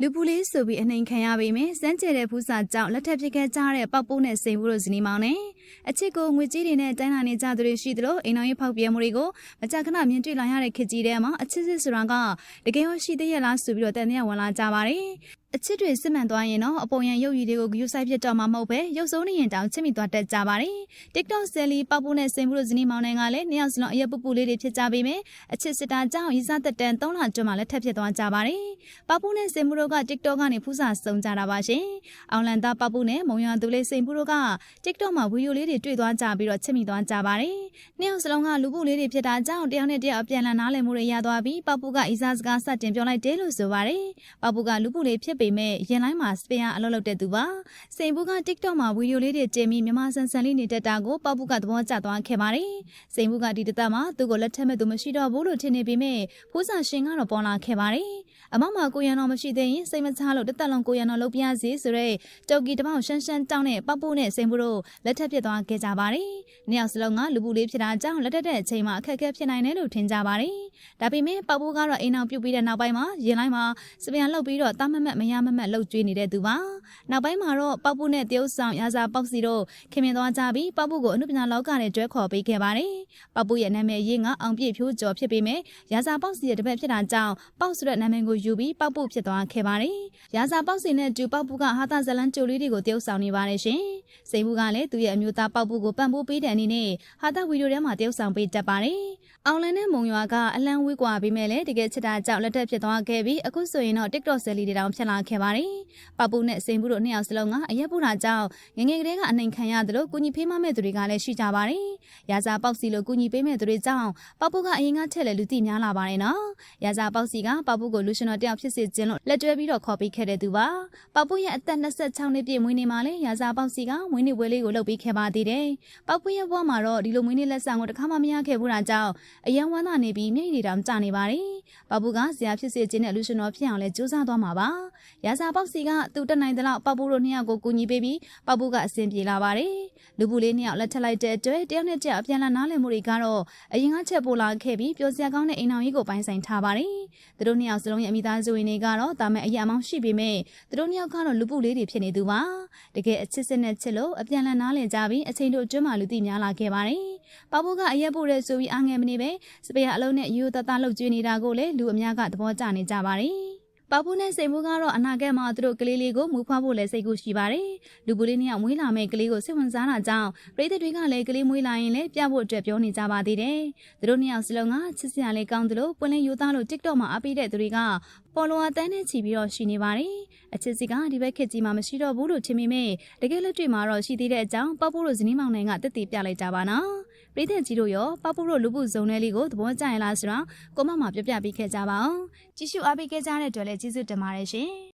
လူပူလေးဆိုပြီးအနှိမ်ခံရပေမယ့်စမ်းကျဲတဲ့ဖူးစာကြောင့်လက်ထပ်ဖြစ်ခဲ့ကြတဲ့ပောက်ပိုးနဲ့စိန်ဘူးတို့ဇနီးမောင်နဲ့ အချစ်ကိုငွေကြီးတွေနဲ့တိုင်းလာနေကြသူတွေရှိသလိုအိမ်တော်ရေးဖောက်ပြဲမှုတွေကိုမကြာခဏမြင်တွေ့လာရတဲ့ခေတ်ကြီးထဲမှာအချစ်စစ်ဆိုတာကတကယ်ရောရှိသေးရဲ့လားဆိုပြီးတော့တန်တရားဝင်လာကြပါတယ်အချစ်တွေစစ်မှန်သွားရင်တော့အပေါ်ရန်ရုပ်ရည်တွေကိုဂရုစိုက်ဖြစ်တော့မှာမဟုတ်ပဲရုပ်စိုးနေရင်တောင်ချစ်မိသွားတတ်ကြပါတယ်။ TikTok ဆယ်လီပောက်ပိုးနဲ့စိန်ဘူးတို့ဇနီးမောင်နှံကလည်းနှစ်ယောက်စလုံးအရက်ပူပူလေးတွေဖြစ်ကြပေမယ့်အချစ်စစ်တာကြောင့်ရီစားသက်တန်3လကျော်မှလည်းထပ်ဖြစ်သွားကြပါတယ်။ပောက်ပိုးနဲ့စိန်ဘူးတို့က TikTok ကနေဖူးစာစုံကြတာပါရှင်။အောင်လန်သားပောက်ပိုးနဲ့မုံရွာသူလေးစိန်ဘူးတို့က TikTok မှာဗီဒီယိုလေးတွေတွေ့သွားကြပြီးတော့ချစ်မိသွားကြပါတယ်။နှစ်ယောက်စလုံးကလူပုလေးတွေဖြစ်တာကြောင့်တယောက်နဲ့တယောက်အပြန်အလှန်နားလည်မှုတွေရသွားပြီးပောက်ပိုးကအီစားစကားစတင်ပြောလိုက်တယ်လို့ဆိုပါတယ်။ပောက်ပိုးကလူပုလေးဖြစ်ပေမဲ့ရင်လိုက်မှာစပင်အလုပ်လုပ်တဲ့သူပါ။စိန်ဘူးက TikTok မှာဗီဒီယိုလေးတွေတင်ပြီးမြန်မာဆန်ဆန်လေးနေတတ်တာကိုပောက်ပိုးကသဘောကျသွားခဲ့ပါတယ်။စိန်ဘူးကဒီတသက်မှာသူ့ကိုလက်ထက်မဲ့သူမရှိတော့ဘူးလို့ထင်နေပေမဲ့ဖူးစာရှင်ကတော့ပေါ်လာခဲ့ပါတယ်။အမမကိုရန်တော်မရှိသေးရင်စိတ်မချလို့တစ်သက်လုံးကိုရန်တော်လုပ်ပြစီဆိုရဲကြော်ကီတမောင်ရှန်းရှန်းတောင်းတဲ့ပောက်ပိုးနဲ့စိန်ဘူးတို့လက်ထက်ဖြစ်သွားခဲ့ကြပါတယ်။နှစ်ယောက်စလုံးကလူပူလေးဖြစ်တာကြောင့်လက်ထက်တဲ့အချိန်မှာအခက်အခဲဖြစ်နိုင်တယ်လို့ထင်ကြပါတယ်။ဒါပေမဲ့ပောက်ပိုးကတော့အိမ်အောင်ပြုတ်ပြီးတဲ့နောက်ပိုင်းမှာရင်လိုက်မှာစပြန်လှုပ်ပြီးတော့တာမမတ်မရမမတ်လှုပ်ကျွေးနေတဲ့သူပါ။နောက်ပိုင်းမှာတော့ပောက်ပိုးနဲ့တရုတ်ဆောင်ရာဇာပေါက်စီတို့ခင်မင်သွားကြပြီးပောက်ပိုးကိုအနုပညာလောကနဲ့တွဲခေါ်ပေးခဲ့ပါတယ်။ပောက်ပိုးရဲ့နာမည်ရင်းကအောင်ပြည့်ဖြိုးကျော်ဖြစ်ပေမဲ့ရာဇာပေါက်စီရဲ့တပည့်ဖြစ်တာကြောင့်ပေါက်ဆိုတဲ့နာမည်ကိုယူပြီးပောက်ပိုးဖြစ်သွားခဲ့ပါတယ်။ရာဇာပေါက်စီနဲ့တူပောက်ပိုးကဟာတာဇလန်ကြိုလေးတွေကိုတရုတ်ဆောင်နေပါတယ်ရှင်။ စိန်ဘူးကလည်းသူ့ရဲ့အမျိုးသားပောက်ပိုးကိုပံ့ပိုးပေးတဲ့အနေနဲ့ဟာတာဗီဒီယိုထဲမှာတရုတ်ဆောင်ပေးတတ်ပါတယ်။အောင်လန်နဲ့မုံရွာကအလံဝေးကွာပြီးမဲ့လည်းတကယ်ချစ်တာကြောင့်လက်ထက်ဖြစ်သွားခဲ့ပြီးအခုဆိုရင်တော့ TikTok ဆယ်လီတွေတောင်ဖြစ်လာခဲ့ပါတယ်။ပောက်ပိုးနဲ့စိန်ဘူးတို့နှစ်ယောက်စလုံးကအရက်ပူတာကြောင့်ငငယ်ကလေးကအနိုင်ခံရတယ်လို့ကုညီဖေးမမဲ့သူတွေကလည်းရှိကြပါတယ်။ရာဇာပေါက်စီလိုကုညီပေးမဲ့သူတွေကြောင့်ပောက်ပိုးကအရင်ကထက်လည်းလူသိများလာပါတယ်နော်။ရာဇာပေါက်စီကပောက်ပိုးကိုလူရှင်တော်တယောက်ဖြစ်စေခြင်းလို့လက်တွဲပြီးတော့ခေါ်ပေးခဲ့တဲ့သူပါ။ပောက်ပိုးရဲ့အသက်26နှစ်ပြည့်မွေးနေ့မှာလည်းရာဇာပေါက်စီကမွေးနေ့ပွဲလေးကိုလုပ်ပေးခဲ့ပါသေးတယ်။ပောက်ပိုးရဲ့ဘဝမှာတော့ဒီလိုမွေးနေ့လက်ဆောင်ကိုတစ်ခါမှမရခဲ့ဘူးတာကြောင့်အယံဝမ်းသာနေပြီးမျက်ရည်တွေတောင်ကျနေပါတယ်။ပောက်ပိုးကဇရာဖြစ်စေခြင်းနဲ့လူရှင်တော်ဖြစ်အောင်လဲကြိုးစားသွားမှာပါ။ရာဇာပေါက်စီကသူတက်နိုင်တဲ့လောက်ပောက်ပိုးတို့နှစ်ယောက်ကိုကူညီပေးပြီးပောက်ပိုးကအဆင်ပြေလာပါတယ်။ လူပူလေးနှစ်ယောက်လက်ထက်လိုက်တဲ့အတွက်တယောက်နဲ့တယောက်အပြန်အလှန်နားလည်မှုတွေကတော့အရင်ကချက်ပိုလာခဲ့ပြီးပျော်စရာကောင်းတဲ့အိမ်အောင်ကြီးကိုပိုင်ဆိုင်ထားပါတယ်။သူတို့နှစ်ယောက်စလုံးရဲ့အမိသားစုဝင်တွေကတော့တာမန်အရာမောင်းရှိပေမဲ့သူတို့နှစ်ယောက်ကတော့လူပူလေးတွေဖြစ်နေသူပါ။တကယ်အချစ်စစ်နဲ့ချစ်လို့အပြန်အလှန်နားလည်ကြပြီးအချိန်တို့ကျွမ်းမှလူသိများလာခဲ့ပါတယ်။ပောက်ပိုးကအရက်ပို့တဲ့ဆိုပြီးအားငယ်မနေပဲစပယ်အလုံးနဲ့ယူတတလှုပ်ကျွေးနေတာကိုလည်းလူအများကသဘောကျနေကြပါတယ်။ ပပူနဲ့စိန်မိုးကတော့အနာဂတ်မှာသူတို့ကလေးလေးကိုမူဖွားဖို့လည်းစိတ်ကူးရှိပါတယ်။လူပူလေးနှစ်ယောက်မွေးလာမဲ့ကလေးကိုစိတ်ဝင်စားတာကြောင့်ပရိသတ်တွေကလည်းကလေးမွေးလာရင်လည်းပြဖို့အတွက်ပြောနေကြပါသေးတယ်။သူတို့နှစ်ယောက်စလုံးကချစ်စရာလေးကောင်းသလိုပွင့်လင်းရိုးသားလို့ TikTok မှာအားပေးတဲ့သူတွေကပေါ်လိုဝါတန်းနဲ့ချီပြီးတော့ရှိနေပါတယ်။အချစ်စီကဒီဘက်ခေတ်ကြီးမှာမရှိတော့ဘူးလို့ထင်မိမဲ့တကယ်လက်တွေ့မှာတော့ရှိသေးတဲ့အကြောင်းပပူတို့ဇနီးမောင်နှံကတက်တည်ပြလိုက်ကြပါနော်။ ပရိသတ်ကြီးတို့ရောပပူတို့လူပုဇုံထဲလေးကိုသဘောကျရင်လားဆိုတော့ကိုမမပြပြပေးခဲ့ကြပါအောင်။ကြည့်ရှုအားပေးခဲ့ကြတဲ့အတွက်လည်းကျေးဇူးတင်ပါတယ်ရှင်။